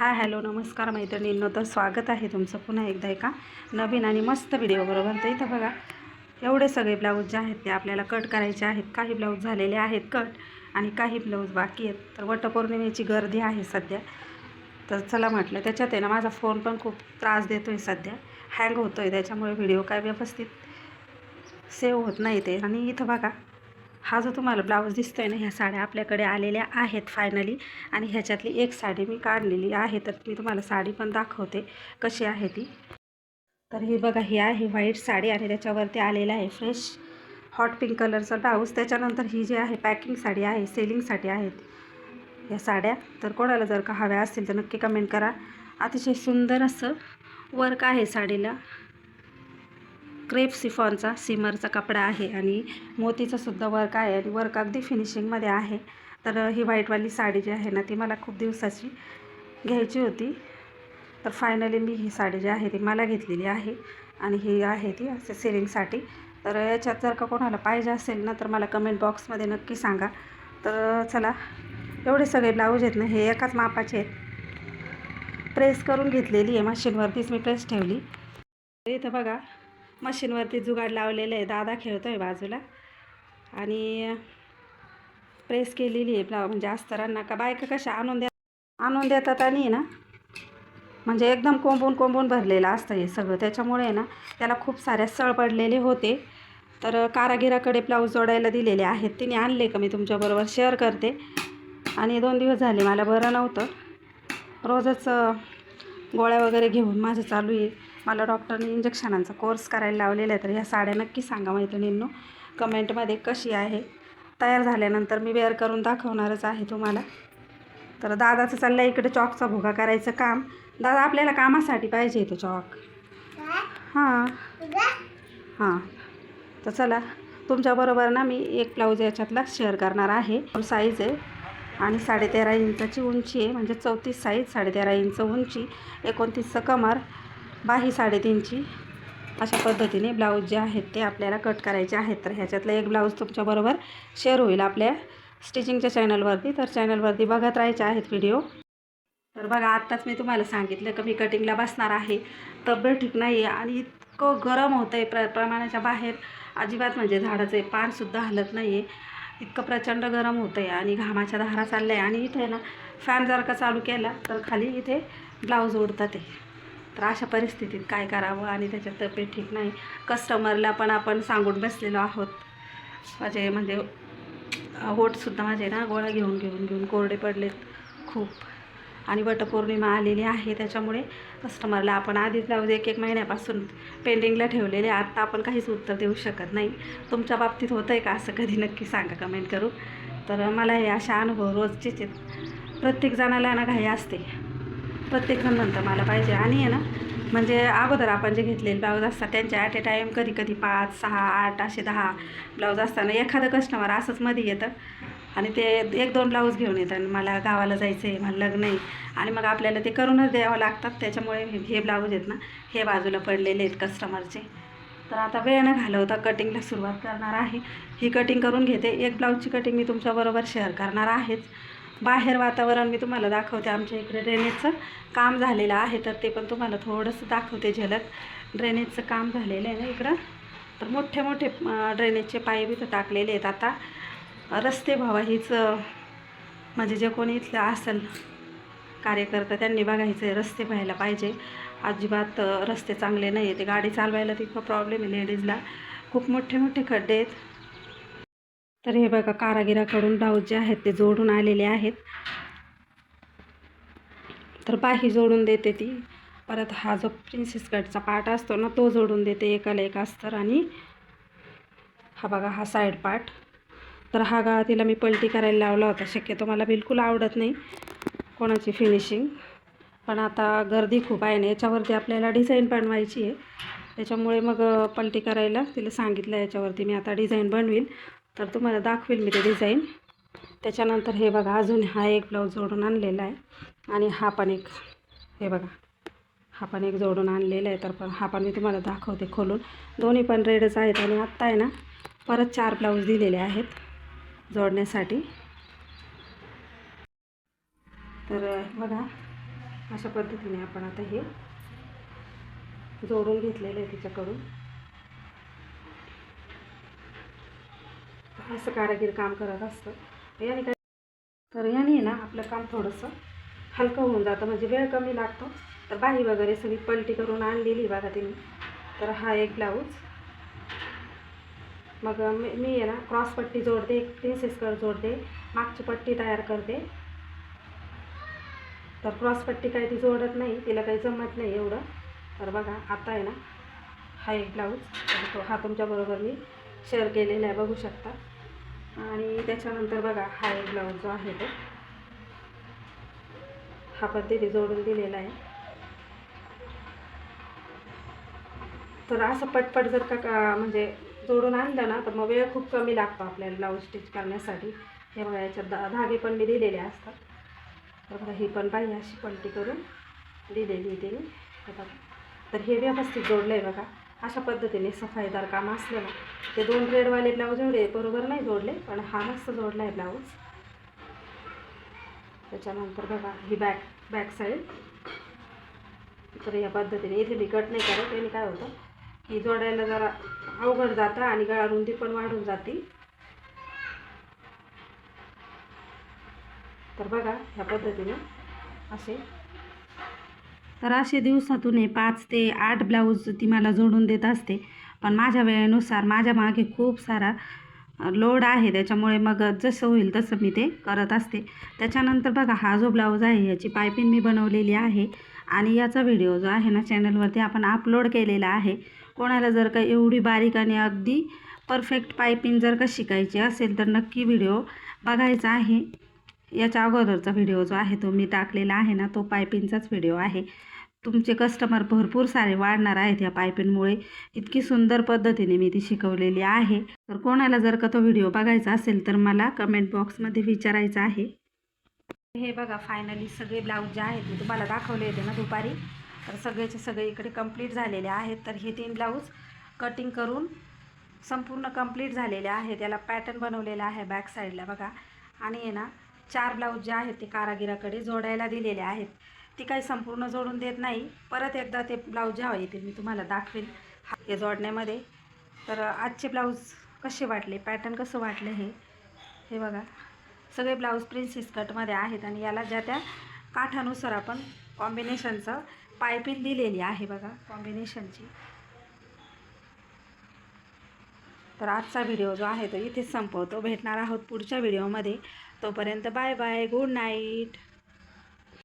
Hi hello नमस्कार मैत्रिणींनो. तर स्वागत आहे तुमचं पुन्हा एकदा एका नवीन आणि मस्त व्हिडिओ बरोबर तर इथं बघा एवढे सगळे ब्लाऊज जे आहेत ते आपल्याला कट करायचे आहेत. काही ब्लाऊज झालेले आहेत कट आणि काही ब्लाऊज बाकी आहेत. तर वटपौर्णिमेची गर्दी आहे सध्या. तर चला म्हटलं त्याच्यात आहे ना माझा फोन पण खूप त्रास देतो आहे सध्या. हँग होतो आहे त्याच्यामुळे व्हिडिओ काय व्यवस्थित सेव्ह होत नाही ते. आणि इथं बघा हा जो तुम्हाला ब्लाऊज दिसतोय ना ह्या साड्या आपल्याकडे आलेल्या आहेत फायनली आणि ह्याच्यातली एक साडी मी काढलेली आहे तर मी तुम्हाला साडी पण दाखवते कशी आहे ती. तर ही बघा ही आहे व्हाईट साडी आणि त्याच्यावरती आलेलं आहे फ्रेश हॉट पिंक कलरचा ब्लाऊज. त्याच्यानंतर ही जी आहे पॅकिंग साडी आहे सेलिंगसाठी आहेत या साड्या. तर कोणाला जर का हव्या असतील तर नक्की कमेंट करा. अतिशय सुंदर असं वर्क आहे साडीला. क्रेप सिफॉनचा सिमरचा कपडा आहे आणि मोतीचं सुद्धा वर्क आहे आणि वर्क अगदी फिनिशिंगमध्ये आहे. तर ही व्हाईटवाली साडी जी आहे ना ती मला खूप दिवसाची घ्यायची होती. तर फायनली मी ही साडी जी आहे ती मला घेतलेली आहे आणि ही आहे ती असे सेलिंगसाठी तर याच्यात जर का कोणाला पाहिजे असेल ना तर मला कमेंट बॉक्समध्ये नक्की सांगा. तर चला एवढे सगळे ब्लाऊज आहेत ना हे एकाच मापाचे आहेत. प्रेस करून घेतलेली आहे मशीनवरतीच मी प्रेस ठेवली. इथं बघा मशीनवरती जुगाड लावलेलं आहे. दादा खेळतो आहे बाजूला. आणि प्रेस केलेली आहे ब्लाऊ म्हणजे अस्तरांना का बायका कशा आणून द्या आणून देतात आणि ना म्हणजे एकदम कोंबून कोंबून भरलेलं असतं हे सगळं. त्याच्यामुळे आहे ना त्याला खूप साऱ्या सळ पडलेले होते. तर कारागिराकडे ब्लाऊज जोडायला दिलेले आहेत. तिने आणले का मी तुमच्याबरोबर? शेअर करते. आणि दोन दिवस झाले मला बरं नव्हतं. रोजच गोळ्या वगैरे घेऊन माझं चालू आहे. मला डॉक्टरने इंजेक्शनांचा कोर्स करायला लावलेला आहे तर ह्या साड्या नक्की सांगा मैत्रिणींनो. कमेंटमध्ये कशी आहे? तयार झाल्यानंतर मी वेअर करून दाखवणारच आहे तुम्हाला. तर दादाचं चाललं इकडे चॉकचा भोगा करायचं काम. दादा आपल्याला कामासाठी पाहिजे तो चॉक. हां. हां. तर चला तुमच्याबरोबर ना मी एक ब्लाऊज याच्यातला शेअर करणार आहे. साईज आहे आणि साडेतेरा इंचाची उंची आहे म्हणजे चौतीस साईज साडेतेरा इंच उंची एकोणतीसचं कमर बाही साडेतीनची. अशा पद्धतीने ब्लाऊज जे आहेत ते आपल्याला कट करायचे आहेत. तर ह्याच्यातलं एक ब्लाऊज तुमच्याबरोबर शेअर होईल आपल्या स्टिचिंगच्या चॅनलवरती तर चॅनलवरती बघत राहायचे आहेत व्हिडिओ तर बघा आत्ताच मी तुम्हाला सांगितलं का मी कटिंगला बसणार आहे. तब्येत ठीक नाही आहे आणि इतकं गरम होतं आहे प्र प्रमाणाच्या बाहेर. अजिबात म्हणजे झाडाचं पानसुद्धा हलत नाही आहे इतकं प्रचंड गरम होतं आहे आणि घामाच्या धारा चालल्या आहे आणि इथे ना फॅन जर का चालू केला तर खाली इथे ब्लाऊज उडतात आहे तर अशा परिस्थितीत काय करावं आणि त्याच्यात तब्येत ठीक नाही? कस्टमरला पण आपण सांगून बसलेलो आहोत. माझे म्हणजे होटसुद्धा माझे ना गोळा घेऊन घेऊन घेऊन कोरडे पडलेत खूप. आणि वटपौर्णिमा आलेली आहे त्याच्यामुळे कस्टमरला आपण आधीच जाऊ एक एक महिन्यापासून पेंडिंगला ठेवलेले आत्ता आपण काहीच उत्तर देऊ शकत नाही. तुमच्या बाबतीत होतं आहे का असं कधी? नक्की सांगा कमेंट करू तर मला हे अशा अनुभव रोजचेच आहेत. प्रत्येक जणाला ना घाई असते. प्रत्येकजण म्हणतं मला पाहिजे. आणि आहे ना म्हणजे अगोदर आपण जे घेतलेले ब्लाऊज असतात त्यांचे ॲट ए टाईम कधी कधी पाच सहा आठ असे दहा ब्लाऊज असताना एखादं कस्टमर असंच मध्ये येतं आणि ते एक दोन ब्लाऊज घेऊन येतात आणि मला गावाला जायचं आहे मला लग्न आहे आणि मग आपल्याला ते करूनच द्यावं लागतात. त्याच्यामुळे हे हे ब्लाऊज आहेत ना हे बाजूला पडलेले आहेत कस्टमरचे तर आता वेळ न घालवता कटिंगला सुरुवात करणार आहे. ही कटिंग करून घेते. एक ब्लाऊजची कटिंग मी तुमच्याबरोबर शेअर करणार आहेच. बाहेर वातावरण मी तुम्हाला दाखवते. आमच्या इकडे ड्रेनेजचं काम झालेलं आहे तर ते पण तुम्हाला थोडंसं दाखवते झलक. ड्रेनेजचं काम झालेलं आहे ना इकडं? तर मोठे मोठे ड्रेनेजचे पाईप इथं टाकलेले आहेत आता. रस्ते भावा हीच म्हणजे जे कोणी इथलं असेल कार्यकर्ता त्यांनी बघायचं आहे रस्ते व्हायला पाहिजे. अजिबात रस्ते चांगले नाही आहे ते गाडी चालवायला तितकं प्रॉब्लेम आहे लेडीजला खूप मोठे मोठे खड्डे आहेत. तर हे बघा कारागिराकडून ब्लाऊज जे आहेत ते जोडून आलेले आहेत. तर बाही जोडून देते ती. परत हा जो प्रिन्सेस कटचा पार्ट असतो ना तो जोडून देते एकाला एक अस्तर आणि हा बघा हा साईड पार्ट तर हा गळा तिला मी पलटी करायला लावला होता. शक्यतो मला बिलकुल आवडत नाही कोणाची फिनिशिंग पण आता गर्दी खूप आहे ना याच्यावरती आपल्याला डिझाईन बनवायची आहे. त्याच्यामुळे मग पलटी करायला तिला सांगितलं याच्यावरती मी आता डिझाईन बनवील तर तुम्हाला दाखवेल मी ते डिझाईन त्याच्यानंतर हे बघा अजून हा एक ब्लाऊज जोडून आणलेला आहे. आणि हा पण एक हे बघा हा पण एक जोडून आणलेला आहे. तर पण हा पण मी तुम्हाला दाखवते खोलून. दोन्ही पण रेडच आहेत आणि आत्ता आहे ना परत चार ब्लाऊज दिलेले आहेत जोडण्यासाठी. तर बघा अशा पद्धतीने आपण आता हे जोडून घेतलेलं आहे तिच्याकडून. असं कारागीर काम करत असतं. याने काय तर याने आहे ना आपलं काम थोडंसं हलकं होऊन जातं. म्हणजे वेळ कमी लागतो. तर बाही वगैरे सगळी पलटी करून आणलेली बघा तिने. तर हा एक ब्लाऊज. मग मी मी आहे ना क्रॉस पट्टी जोडते एक प्रिन्सेस कट जोडते मागची पट्टी तयार करते. तर क्रॉस पट्टी काही ती जोडत नाही तिला काही जमत नाही एवढं. तर बघा आता आहे ना हा एक ब्लाऊज. तो हा तुमच्याबरोबर मी शेअर केलेला आहे बघू शकता. आणि त्याच्यानंतर बघा हा एक ब्लाऊज जो आहे तो. हा पद्धती जोडून दिलेला आहे. तर असं पटपट जर का का म्हणजे जोडून आणलं ना तर मग वेळ खूप कमी लागतो आपल्याला ब्लाऊज स्टिच करण्यासाठी. हे बघा याच्यात दा धागे पण मी दिलेले असतात. तर बघा ही पण पाहिजे अशी पलटी करून दिलेली आहे तिने. बघा. तर हे व्यवस्थित जोडलं आहे बघा. अशा पद्धतीने सफाईदार काम असलं ना ते दोन रेडवाले ब्लाऊज एवढे बरोबर नाही जोडले पण हा मस्त जोडला आहे ब्लाऊज त्याच्यानंतर बघा ही बॅक बॅक साईड तर या पद्धतीने इथे मी कट नाही करत त्याने काय होतं की जोडायला जरा अवघड जातं आणि गळा रुंदी पण वाढून जाते. तर बघा ह्या पद्धतीने असे तर असे दिवसातून हे पाच ते आठ ब्लाऊज ती मला जोडून देत असते. पण माझ्या वेळेनुसार माझ्या मागे खूप सारा लोड आहे. त्याच्यामुळे मग जसं होईल तसं मी ते करत असते. त्याच्यानंतर बघा हा जो ब्लाऊज आहे याची पायपिंग मी बनवलेली आहे. आणि याचा व्हिडिओ जो आहे ना चॅनलवरती आपण अपलोड केलेला आहे. कोणाला जर का एवढी बारीक आणि अगदी परफेक्ट पायपिंग जर का शिकायची असेल तर नक्की व्हिडिओ बघायचा आहे. याच्या अगोदरचा व्हिडिओ जो आहे तो मी टाकलेला आहे ना तो पायपिंगचाच व्हिडिओ आहे. तुमचे कस्टमर भरपूर सारे वाढणार आहेत या पायपिंगमुळे इतकी सुंदर पद्धतीने मी ती शिकवलेली आहे. तर कोणाला जर का तो व्हिडिओ बघायचा असेल तर मला कमेंट बॉक्समध्ये विचारायचं आहे. हे बघा फायनली सगळे ब्लाऊज जे आहेत मी तुम्हाला दाखवले होते ना दुपारी. तर सगळेचे सगळे इकडे कंप्लीट झालेले आहेत. तर हे तीन ब्लाऊज कटिंग करून संपूर्ण कंप्लीट झालेले आहे त्याला पॅटर्न बनवलेला आहे बॅक साईडला बघा. आणि आहे ना चार ब्लाऊज जे आहेत ते कारागिराकडे जोडायला दिलेले आहेत. ती काही संपूर्ण जोडून देत नाही. परत एकदा ते ब्लाऊज जेव्हा येतील मी तुम्हाला दाखवेल हे जोडण्यामध्ये. तर आजचे ब्लाऊज कसे वाटले? पॅटर्न कसं वाटलं हे? हे बघा. सगळे ब्लाऊज प्रिन्सेस कटमध्ये आहेत आणि याला ज्या त्या काठानुसार आपण कॉम्बिनेशनचं पायपिंग दिलेली आहे बघा कॉम्बिनेशनची तर आजचा व्हिडिओ जो आहे तो इथेच संपवतो. भेटणार आहोत पुढच्या व्हिडिओमध्ये तोपर्यंत बाय बाय गुड नाईट.